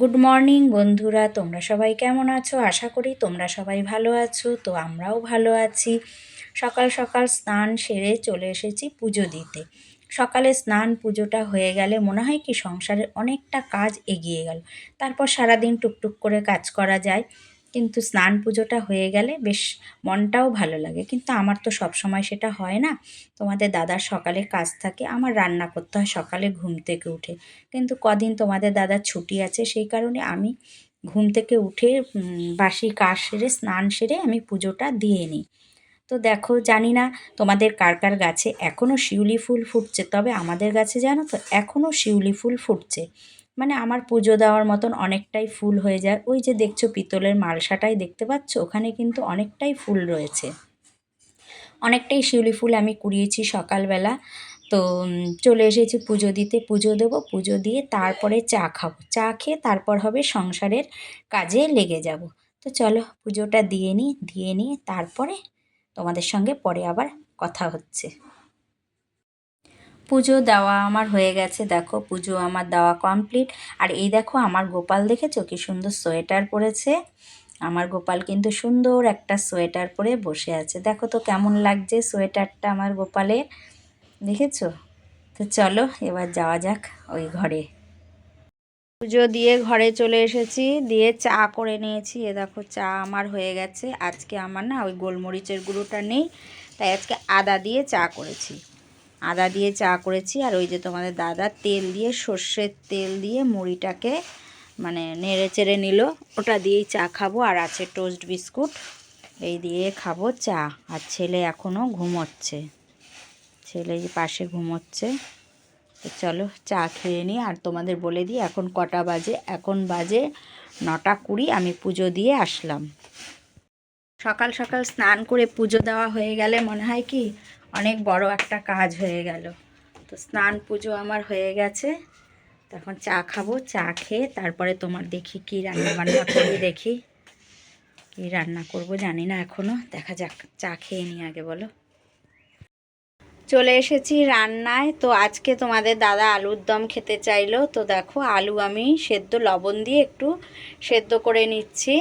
Good morning বন্ধুরা। তোমরা সবাই কেমন আছো? আশা করি তোমরা সবাই ভালো আছো। তো আমরাও ভালো আছি। সকাল সকাল স্নান সেরে চলে এসেছি পুজো দিতে। সকালে স্নান পুজোটা হয়ে গেলে মনে হয় কি সংসারের অনেকটা কাজ এগিয়ে গেল। তারপর সারাদিন টুকটুক করে কাজ করা যায়। কিন্তু স্নান পুজোটা হয়ে গেলে বেশ মনটাও ভালো লাগে। কিন্তু আমার তো সব সময় সেটা হয় না। তোমাদের দাদার সকালে কাজ থাকে, আমার রান্না করতে হয় সকালে ঘুম থেকে উঠে। কিন্তু কদিন তোমাদের দাদার ছুটি আছে, সেই কারণে আমি ঘুম থেকে উঠে বাসি কাজ সেরে, স্নান সেরে আমি পুজোটা দিয়ে নিই। তো দেখো, জানি না তোমাদের কার কার গাছে এখনও শিউলি ফুল ফুটছে, তবে আমাদের গাছে জানো তো এখনও শিউলি ফুল ফুটছে। মানে আমার পুজো দেওয়ার মতন অনেকটাই ফুল হয়ে যায়। ওই যে দেখছ পিতলের মালসাটাই দেখতে পাচ্ছ? ওখানে কিন্তু অনেকটাই ফুল রয়েছে। অনেকটাই শিউলি ফুল আমি কুড়িয়েছি সকালবেলা। তো চলে এসেছি পুজো দিতে। পুজো দেবো, পুজো দিয়ে তারপরে চা খাব। চা খেয়ে তারপর হবে সংসারের কাজে লেগে যাব। তো চলো পুজোটা দিয়ে নিই, দিয়ে নিয়ে তারপরে তোমাদের সঙ্গে পরে আবার কথা হচ্ছে। পুজো দেওয়া আমার হয়ে গেছে, দেখো পুজো আমার দেওয়া কমপ্লিট আর এই দেখো আমার গোপাল দেখেছ কি সুন্দর সোয়েটার পরেছে? আমার গোপাল কিন্তু সুন্দর একটা সোয়েটার পরে বসে আছে। দেখো তো কেমন লাগছে সোয়েটারটা আমার গোপালের, দেখেছ? তো চলো এবার যাওয়া যাক ওই ঘরে। পুজো দিয়ে ঘরে চলে এসেছি, দিয়ে চা করে নিয়েছি। এ দেখো চা আমার হয়ে গেছে। আজকে আমার না ওই গোলমরিচের গুঁড়োটা নেই, তাই আজকে আদা দিয়ে চা করেছি। আদা দিয়ে চা করেছি, আর ওই যে তোমাদের দাদা তেল দিয়ে সর্ষের তেল দিয়ে মুড়িটাকে মানে নেড়ে চেড়ে নিল। ওটা দিয়েই চা খাব, আর আছে টোস্ট বিস্কুট। এই দিয়ে খাব চা, আর ছেলে এখনও ঘুমোচ্ছে। ছেলে পাশে ঘুমোচ্ছে। তো চলো চা খেয়ে নিই, আর তোমাদের বলে দিই, এখন কটা বাজে, এখন বাজে নটা কুড়ি, আমি পুজো দিয়ে আসলাম। সকাল সকাল স্নান করে পুজো দেওয়া হয়ে গেলে মনে হয় কি অনেক বড় একটা কাজ হয়ে গেল। তো স্নান পুজো আমার হয়ে গেছে। তখন চা খাব, চা খেয়ে তারপরে তোমার দেখি কি রান্না বান্না করি, দেখি কি রান্না করব, জানি না এখনও দেখা যাক, চা খেয়ে নিই আগে, বলো। চলে এসেছি রান্নায়। তো আজকে তোমাদের দাদা আলুর দম খেতে চাইলো। তো দেখো, আলু আমি সেদ্ধ লবণ দিয়ে একটু সেদ্ধ করে নিচ্ছি।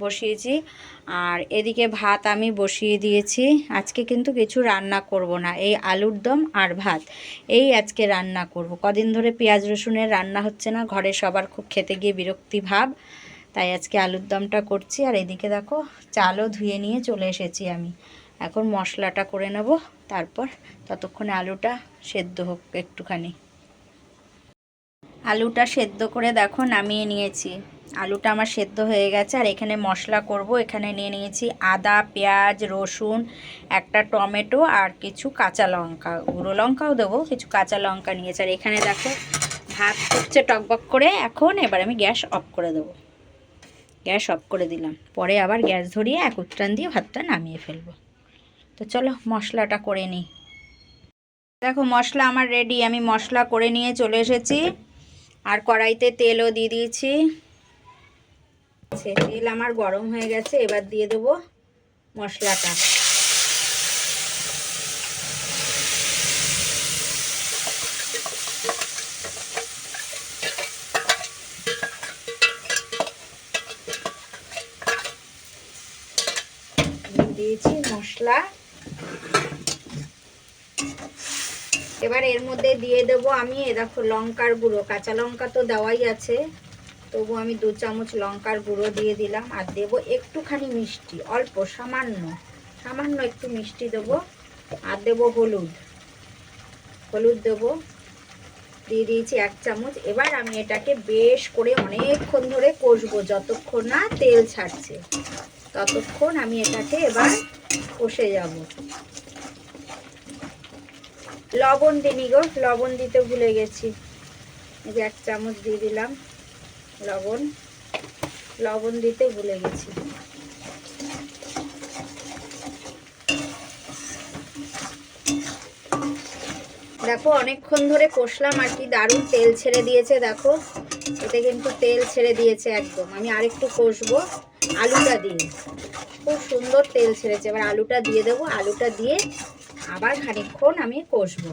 বসিয়েছি। আর এদিকে ভাত আমি বসিয়ে দিয়েছি। আজকে কিন্তু কিছু রান্না করব না। এই আলুর দম আর ভাত। এই আজকে রান্না করব। কদিন ধরে পেঁয়াজ রসুনের রান্না হচ্ছে না। ঘরে সবার খুব খেতে গিয়ে বিরক্তি ভাব। তাই আজকে আলুর দমটা করছি। আর এদিকে দেখো, চালও ধুয়ে নিয়ে চলে এসেছি আমি। এখন মশলাটা করে নেব। তারপর ততক্ষণে আলুটা সেদ্ধ হোক একটুখানি। আলুটা সেদ্ধ করে দেখো, নামিয়ে নিয়েছি। আলুটা আমার সেদ্ধ হয়ে গেছে, আর এখানে মশলা করব। এখানে নিয়ে নিয়েছি আদা, পেঁয়াজ, রসুন, একটা টমেটো আর কিছু কাঁচা লঙ্কা। গুঁড়ো লঙ্কাও দেবো, কিছু কাঁচা লঙ্কা নিয়েছি। আর এখানে দেখো, ভাত ফুটছে টকবক করে। এখন এবার আমি গ্যাস অফ করে দেবো। গ্যাস অফ করে দিলাম। পরে আবার গ্যাস ধরিয়ে এক উত্তান দিয়ে ভাতটা নামিয়ে ফেলব। তো চলো, মশলাটা করে নিই। দেখো, মশলা আমার রেডি আমি মশলা করে নিয়ে চলে এসেছি। আর কড়াইতে তেলও দিয়ে দিয়েছি। তেল আমার গরম হয়ে গেছে, এবার দিয়ে দেবো মশলাটা। দিয়ে দিয়েছি মশলা। এবার এর মধ্যে দিয়ে দেবো আমি, এ দেখো লঙ্কার গুঁড়ো, কাঁচা লঙ্কা তো দেওয়াই আছে। তবু আমি দু চামচ লঙ্কার গুঁড়ো দিয়ে দিলাম আর দেবো একটুখানি মিষ্টি, অল্প, সামান্য সামান্য একটু মিষ্টি দেবো। আর দেবো হলুদ হলুদ দেবো, দিয়ে দিয়েছি এক চামচ। এবার আমি এটাকে বেশ করে অনেকক্ষণ ধরে কষবো, যতক্ষণ না তেল ছাড়ছে, ততক্ষণ আমি এটাকে এবার কষে যাব। লবণ দিনি গো, লবণ দিতে ভুলে গেছি। যে এক চামচ দিয়ে দিলাম লবণ। লবণ দিতে ভুলে গেছি। দেখো, অনেকক্ষণ ধরে কষলাম আর কি দারুণ তেল ছেড়ে দিয়েছে, দেখো। এতে কিন্তু তেল ছেড়ে দিয়েছে একদম। আমি আরেকটু কষবো। আলুটা দিয়ে খুব সুন্দর তেল ছেড়েছে। এবার আলুটা দিয়ে দেবো। আলুটা দিয়ে আবার খানিকক্ষণ আমি কষবো।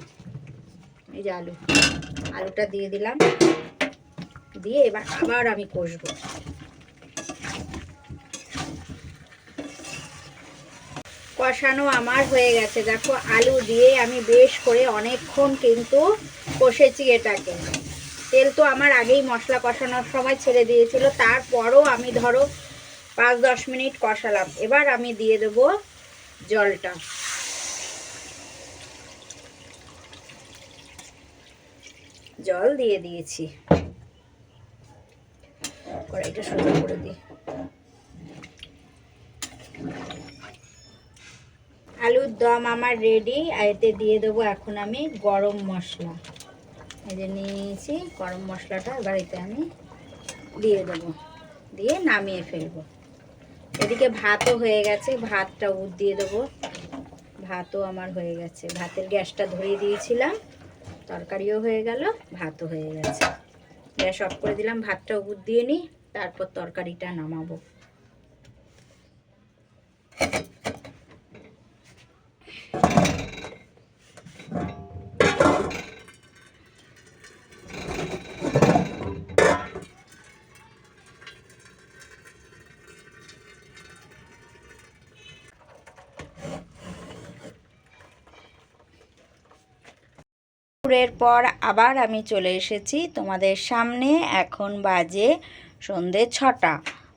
এই যে আলু। আলুটা দিয়ে দিলাম। দিয়ে এবার আবার আমি কষবো। কষানো আমার হয়ে গেছে। দেখো, আলু দিয়ে আমি বেশ করে অনেকক্ষণ কিন্তু কষেছি এটাকে। তেল তো আমার আগেই মশলা কষানোর সময় ছেড়ে দিয়েছিল। তারপরও আমি ধরো পাঁচ দশ মিনিট কষালাম। এবার আমি দিয়ে দেবো জলটা। জল দিয়ে দিয়েছি। কড়াইটা সোজা করে দিই। আলুর দম আমার রেডি আর এতে দিয়ে দেবো এখন আমি গরম মশলা। এই যে নিয়ে নিয়েছি গরম মশলাটা এতে আমি দিয়ে দেবো। দিয়ে নামিয়ে ফেলব। এদিকে ভাতও হয়ে গেছে, ভাতটা উদ দিয়ে দেবো। ভাতও আমার হয়ে গেছে। ভাতের গ্যাসটা ধরিয়ে দিয়েছিলাম। তরকারিও হয়ে গেল, ভাতও হয়ে গেছে। গ্যাস অফ করে দিলাম, ভাতটা উপর দিয়ে নিই, তারপর তরকারিটা নামাবো। দুপুরের পর আবার আমি চলে এসেছি তোমাদের সামনে। এখন বাজে সন্ধে ছটা।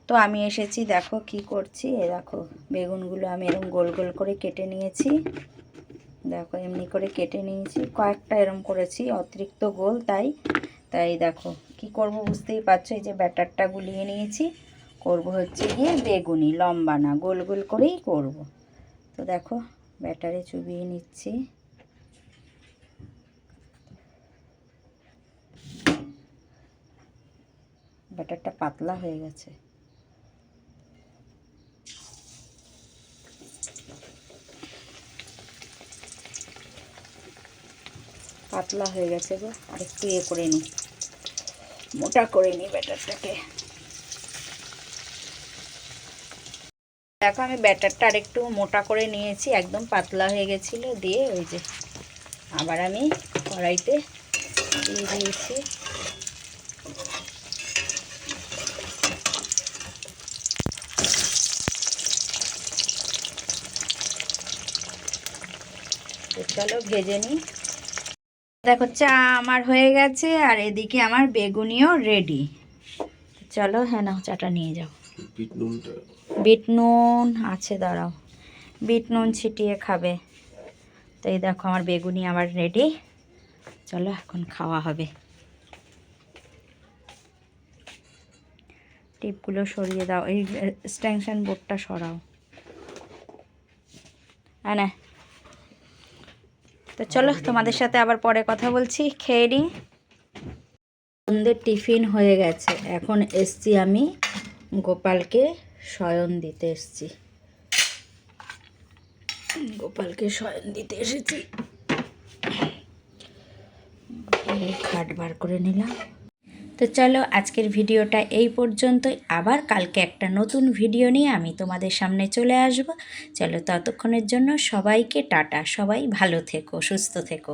তো আমি এসেছি, দেখো কি করছি। এ দেখো, বেগুনগুলো আমি এরকম গোল গোল করে কেটে নিয়েছি। দেখো, এমনি করে কেটে নিয়েছি। কয়েকটা এরম করেছি, অতিরিক্ত গোল তাই। তাই দেখো, কি করব বুঝতেই পারছ? এই যে ব্যাটারটা গুলিয়ে নিয়েছি। করব হচ্ছে গিয়ে বেগুনি, লম্বা না, গোল গোল করেই করব। তো দেখো, ব্যাটারে চুবিয়ে নিচ্ছি। ব্যাটারটা পাতলা হয়ে গেছে। পাতলা হয়ে গেছে গো, আর একটু ইয়ে করে নিই মোটা করে নিই ব্যাটারটাকে। দেখো আমি ব্যাটারটা আর একটু মোটা করে নিয়েছি, একদম পাতলা হয়ে গেছিল, দিয়ে ওই যে আবার আমি কড়াইতে দিয়ে দিয়েছি। তো চলো ভেজে নিই। দেখো চা আমার হয়ে গেছে আর এদিকে আমার বেগুনিও রেডি চলো হ্যাঁ নাও চাটা নিয়ে যাও। বিট বিট নুন আছে দাঁড়াও। বিট নুন ছিটিয়ে খাবে। তো এই দেখো আমার বেগুনি আমার রেডি চলো এখন খাওয়া হবে। টিপগুলো সরিয়ে দাও এই স্ট্যাংশন বোর্ডটা সরাও। হ্যাঁ না। তো চলো তোমাদের সাথে আবার পরে কথা বলছি। খেয়ে নিই। সন্ধ্যের টিফিন হয়ে গেছে। এখন এসছি আমি গোপালকে শয়ন দিতে এসছি। গোপালকে শয়ন দিতে এসেছি। খাট বার করে নিলাম। তো চলো আজকের ভিডিওটা এই পর্যন্তই। আবার কালকে একটা নতুন ভিডিও নিয়ে আমি তোমাদের সামনে চলে আসব। চলো ততক্ষণের জন্য সবাইকে টাটা, সবাই ভালো থেকো, সুস্থ থেকো।